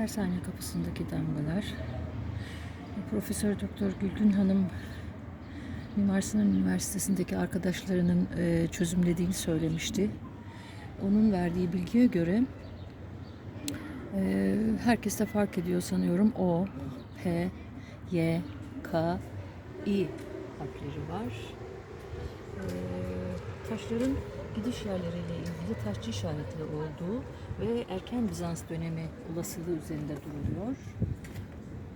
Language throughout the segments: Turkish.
Tersane kapısındaki damgalar. Profesör Doktor Gülgün Hanım Mimar Sinan Üniversitesi'ndeki arkadaşlarının e, çözümlediğini söylemişti. Onun verdiği bilgiye göre e, herkes de fark ediyor sanıyorum. O, P, Y, K, İ harfleri var. E, taşların gidiş yerleriyle ilgili taşçı işaretli olduğu ve erken Bizans dönemi olasılığı üzerinde duruluyor.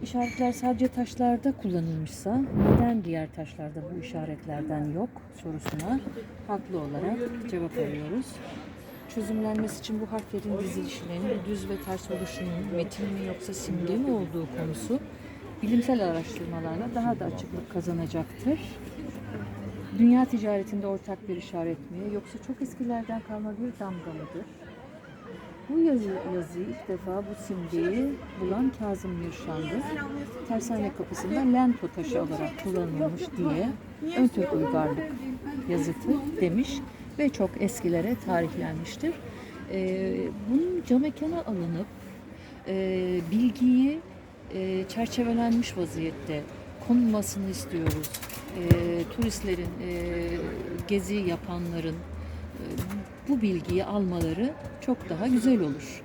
İşaretler sadece taşlarda kullanılmışsa neden diğer taşlarda bu işaretlerden yok sorusuna haklı olarak cevap arıyoruz. Çözümlenmesi için bu harflerin dizilişinin düz ve ters oluşunun metin mi yoksa simge mi olduğu konusu bilimsel araştırmalarla daha da açıklık kazanacaktır. Dünya ticaretinde ortak bir işaret mi yoksa çok eskilerden kalma bir damga mıdır? Bu yazı, yazıyı ilk defa bu simgeyi bulan Kazım Mirşan'dı. Tersane kapısında lento taşı olarak kullanılmış diye ön Türk uygarlık yazıtı demiş ve çok eskilere tarihlenmiştir. Ee, bunun camekana alınıp e, bilgiyi e, çerçevelenmiş vaziyette konulmasını istiyoruz. E, turistlerin, e, gezi yapanların e, bu bilgiyi almaları çok daha güzel olur.